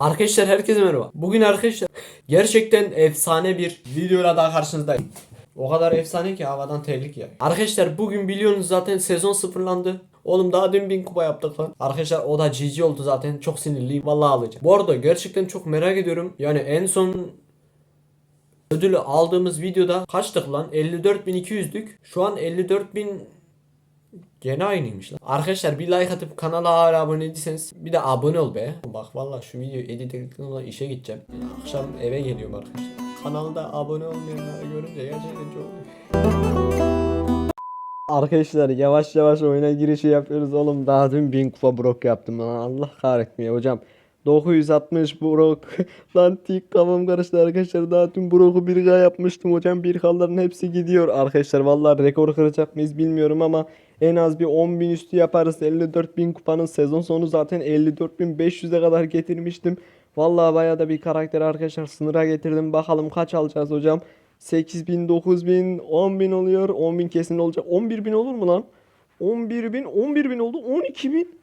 Arkadaşlar herkese merhaba. Bugün arkadaşlar gerçekten efsane bir videoyla daha karşınızdayım. O kadar efsane ki havadan terlik ya. Arkadaşlar bugün biliyorsunuz zaten sezon sıfırlandı. Oğlum daha dün bin kupa yaptık lan. Arkadaşlar o da GG oldu zaten. Çok sinirliyim. Vallahi alacağım. Bu arada gerçekten çok merak ediyorum. Yani en son ödülü aldığımız videoda kaçtık lan? 54.200'dük. Şu an 54.000 Gene aynıymış lan. Arkadaşlar bir like atıp kanala hala abone değilseniz bir de abone ol be. Bak valla şu videoyu edit sonra işe gideceğim. Akşam eve geliyorum arkadaşlar. Kanalda abone olmayanları görünce gerçekten çok Arkadaşlar yavaş yavaş oyuna girişi yapıyoruz oğlum. Daha dün 1000 kupa brok yaptım. Allah kahretmiyor hocam. 960 brok. Lan tik kafam karıştı arkadaşlar. Daha dün broku 1K yapmıştım hocam. 1K'ların hepsi gidiyor arkadaşlar. Vallahi rekor kıracak mıyız bilmiyorum ama en az bir 10.000 üstü yaparız. 54.000 kupanın sezon sonu zaten 54.500'e kadar getirmiştim. Vallahi bayağı da bir karakter arkadaşlar sınıra getirdim. Bakalım kaç alacağız hocam. 8000, 9000, 10000 oluyor. 10000 kesin olacak. 11000 olur mu lan? 11000, 11000 oldu. 12000.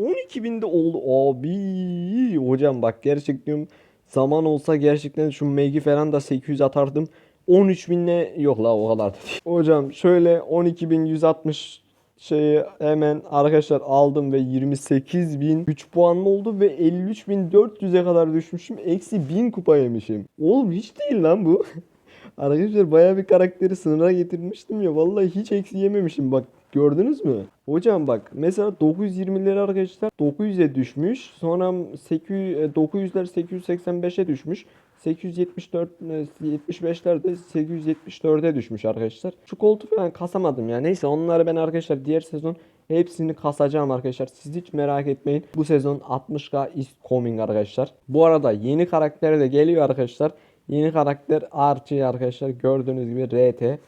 12 de oldu. Abi hocam bak gerçekten zaman olsa gerçekten şu Megi falan da 800 atardım. 13 binle yok la o kadar da değil. Hocam şöyle 12.160 şeyi hemen arkadaşlar aldım ve 28.000 3 puanlı oldu ve 53.400'e kadar düşmüşüm. Eksi 1000 kupa yemişim. Oğlum hiç değil lan bu. Arkadaşlar bayağı bir karakteri sınıra getirmiştim ya. Vallahi hiç eksi yememişim bak. Gördünüz mü? Hocam bak mesela 920'leri arkadaşlar 900'e düşmüş. Sonra 800 e, 900'ler 885'e düşmüş. 874 e, 75'ler de 874'e düşmüş arkadaşlar. Şu koltuğu falan kasamadım ya. Neyse onları ben arkadaşlar diğer sezon hepsini kasacağım arkadaşlar. Siz hiç merak etmeyin. Bu sezon 60k is coming arkadaşlar. Bu arada yeni karakter de geliyor arkadaşlar. Yeni karakter Archie arkadaşlar. Gördüğünüz gibi RT.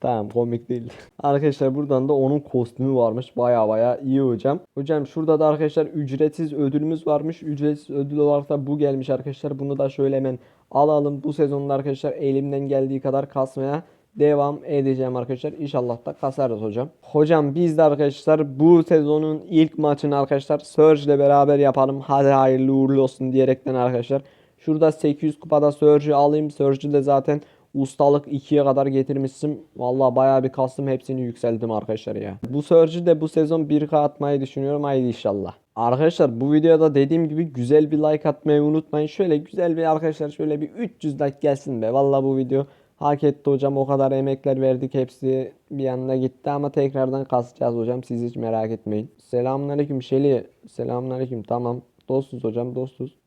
Tamam komik değil. Arkadaşlar buradan da onun kostümü varmış. Baya baya iyi hocam. Hocam şurada da arkadaşlar ücretsiz ödülümüz varmış. Ücretsiz ödül olarak da bu gelmiş arkadaşlar. Bunu da şöyle hemen alalım. Bu sezonda arkadaşlar elimden geldiği kadar kasmaya devam edeceğim arkadaşlar. İnşallah da kasarız hocam. Hocam biz de arkadaşlar bu sezonun ilk maçını arkadaşlar Surge ile beraber yapalım. Hadi hayırlı uğurlu olsun diyerekten arkadaşlar. Şurada 800 kupada Surge'ü alayım. Surge'ü de zaten ustalık 2'ye kadar getirmişsin. Vallahi bayağı bir kastım hepsini yükseldim arkadaşlar ya. Bu Surge'ü de bu sezon 1K atmayı düşünüyorum. Haydi inşallah. Arkadaşlar bu videoda dediğim gibi güzel bir like atmayı unutmayın. Şöyle güzel bir arkadaşlar şöyle bir 300 like gelsin be. Vallahi bu video hak etti hocam. O kadar emekler verdik. Hepsi bir yanına gitti ama tekrardan kasacağız hocam. Siz hiç merak etmeyin. Selamünaleyküm Şeli. Selamünaleyküm. Tamam. Dostuz hocam dostuz.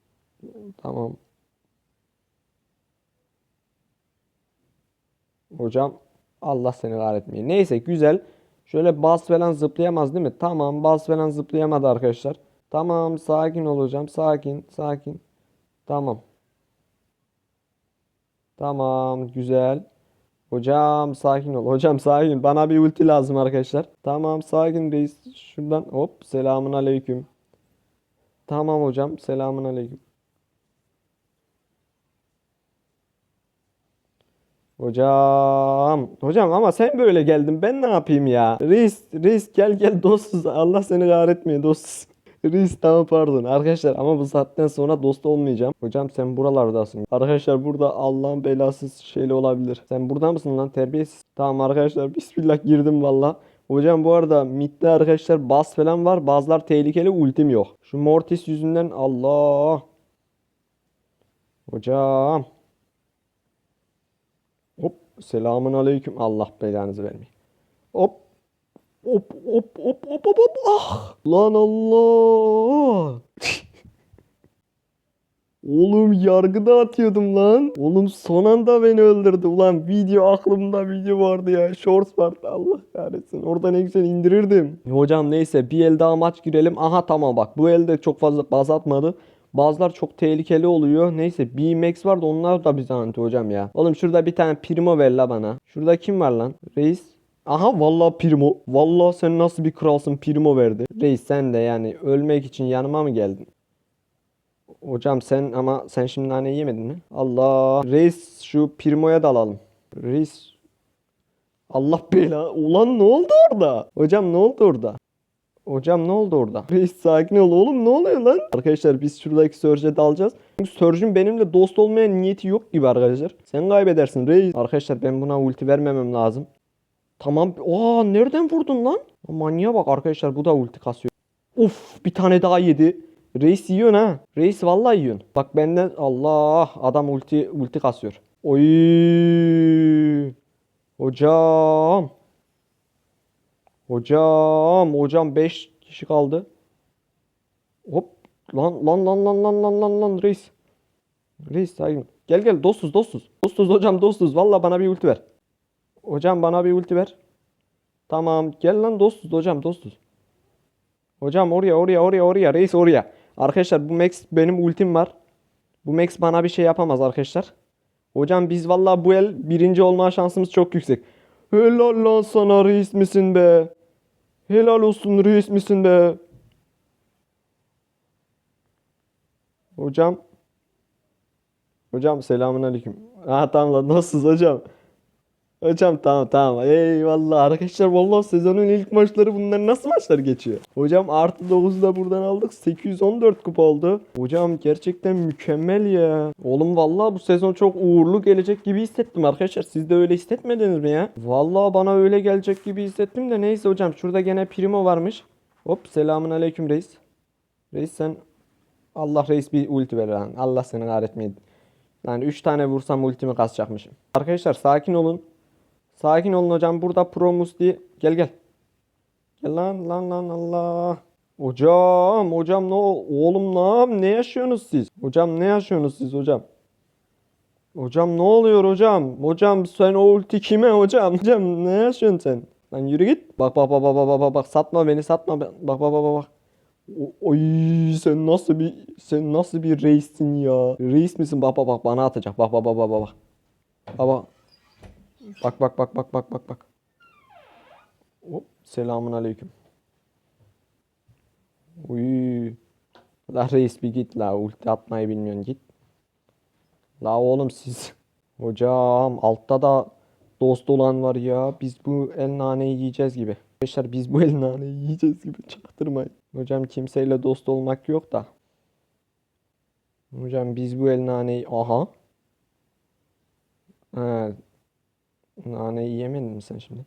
Tamam. Hocam Allah seni kahretmeyin. Neyse güzel. Şöyle bas falan zıplayamaz değil mi? Tamam bas falan zıplayamadı arkadaşlar. Tamam sakin ol hocam. Sakin sakin. Tamam. Tamam güzel. Hocam sakin ol. Hocam sakin. Bana bir ulti lazım arkadaşlar. Tamam sakin reis. Şuradan hop selamun aleyküm. Tamam hocam selamun aleyküm. Hocam, hocam ama sen böyle geldin. Ben ne yapayım ya? Reis, reis gel gel dostuz. Allah seni kahretmiyor dostuz. Reis tamam pardon. Arkadaşlar ama bu saatten sonra dost olmayacağım. Hocam sen buralardasın. Arkadaşlar burada Allah'ın belasız şeyle olabilir. Sen burada mısın lan terbiyesiz? Tamam arkadaşlar bismillah girdim valla. Hocam bu arada midde arkadaşlar bas falan var. Bazılar tehlikeli ultim yok. Şu Mortis yüzünden Allah. Hocam. Selamun aleyküm. Allah belanızı vermeyin. Hop. Hop hop hop hop hop hop. Ah. Lan Allah. Oğlum yargıda atıyordum lan. Oğlum son anda beni öldürdü. Ulan video aklımda video vardı ya. Shorts vardı. Allah kahretsin. Orada ne güzel indirirdim. Hocam neyse bir el daha maç girelim. Aha tamam bak. Bu elde çok fazla baz atmadı. Bazılar çok tehlikeli oluyor. Neyse BMX var onlar da bir zahmet hocam ya. Oğlum şurada bir tane Primo ver la bana. Şurada kim var lan? Reis. Aha vallahi Primo. Vallahi sen nasıl bir kralsın Primo verdi. Reis sen de yani ölmek için yanıma mı geldin? Hocam sen ama sen şimdi nane yemedin mi? Allah. Reis şu Primo'ya da alalım. Reis. Allah bela. Ulan ne oldu orada? Hocam ne oldu orada? Hocam ne oldu orada? Reis sakin ol oğlum ne oluyor lan? Arkadaşlar biz şuradaki Surge'e dalacağız. Çünkü Surge'ün benimle dost olmaya niyeti yok gibi arkadaşlar. Sen kaybedersin reis. Arkadaşlar ben buna ulti vermemem lazım. Tamam. Aa nereden vurdun lan? Manyağa bak arkadaşlar bu da ulti kasıyor. Uf bir tane daha yedi. Reis yiyorsun ha. Reis vallahi yiyorsun. Bak benden Allah adam ulti ulti kasıyor. Oy. Hocam. Hocam, hocam 5 kişi kaldı. Hop. Lan lan lan lan lan lan lan lan reis. Reis sakin. Gel gel dostuz dostuz. Dostuz hocam dostuz. Valla bana bir ulti ver. Hocam bana bir ulti ver. Tamam gel lan dostuz hocam dostuz. Hocam oraya oraya oraya oraya reis oraya. Arkadaşlar bu Max benim ultim var. Bu Max bana bir şey yapamaz arkadaşlar. Hocam biz valla bu el birinci olma şansımız çok yüksek. Helal lan sana reis misin be? Helal olsun reis misin be? Hocam. Hocam selamun aleyküm. Ha tamam lan nasılsınız hocam? Hocam tamam tamam. Eyvallah arkadaşlar vallahi sezonun ilk maçları bunlar nasıl maçlar geçiyor? Hocam artı 9'u da buradan aldık. 814 kupa oldu. Hocam gerçekten mükemmel ya. Oğlum vallahi bu sezon çok uğurlu gelecek gibi hissettim arkadaşlar. Siz de öyle hissetmediniz mi ya? Vallahi bana öyle gelecek gibi hissettim de neyse hocam. Şurada gene Primo varmış. Hop selamun aleyküm reis. Reis sen Allah reis bir ulti ver lan. Allah seni kahretmeyin. Yani 3 tane vursam ultimi kasacakmışım. Arkadaşlar sakin olun. Sakin olun hocam. Burada Promus diye. Gel gel. Gel lan lan lan Allah. Hocam hocam ne oğlum ne ne yaşıyorsunuz siz? Hocam ne yaşıyorsunuz siz hocam? Hocam ne oluyor hocam? Hocam sen o ulti kime hocam? Hocam ne yaşıyorsun sen? Lan yürü git. Bak bak bak bak bak bak bak satma beni satma. Bak bak bak bak bak. Oy sen nasıl bir sen nasıl bir reissin ya? Reis misin? Bak bak bak bana atacak. Bak bak bak bak bak bak. Baba. Bak bak bak bak bak bak bak. Hop selamun aleyküm. Uy. La reis bir git la ulti atmayı bilmiyorsun git. La oğlum siz. Hocam altta da dost olan var ya. Biz bu el naneyi yiyeceğiz gibi. Arkadaşlar biz bu el naneyi yiyeceğiz gibi çaktırmayın. Hocam kimseyle dost olmak yok da. Hocam biz bu el naneyi... Aha. Ha, Nane yiyemedin mi sen şimdi?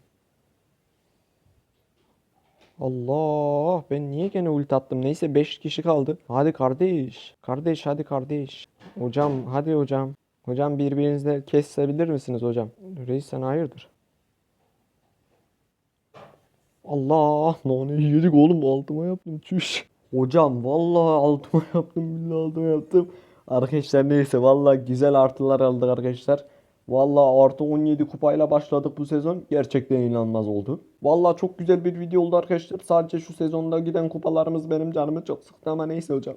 Allah ben niye gene ulti attım? Neyse 5 kişi kaldı. Hadi kardeş. Kardeş hadi kardeş. Hocam hadi hocam. Hocam birbirinizle kesebilir misiniz hocam? Reis sen hayırdır? Allah naneyi yedik oğlum altıma yaptım çüş. Hocam vallahi altıma yaptım billahi altıma yaptım. Arkadaşlar neyse vallahi güzel artılar aldık arkadaşlar. Vallahi artı 17 kupayla başladık bu sezon. Gerçekten inanılmaz oldu. Vallahi çok güzel bir video oldu arkadaşlar. Sadece şu sezonda giden kupalarımız benim canımı çok sıktı ama neyse hocam.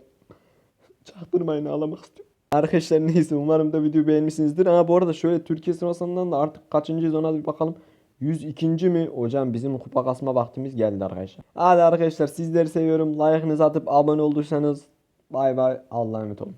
Çaktırmayın ağlamak istiyorum. Arkadaşlar neyse umarım da videoyu beğenmişsinizdir. Ha bu arada şöyle Türkiye sırasından da artık kaçıncıyız ona bir bakalım. 102. mi? Hocam bizim kupa kasma vaktimiz geldi arkadaşlar. Hadi arkadaşlar sizleri seviyorum. Like'ınızı atıp abone olduysanız bay bay. Allah'a emanet olun.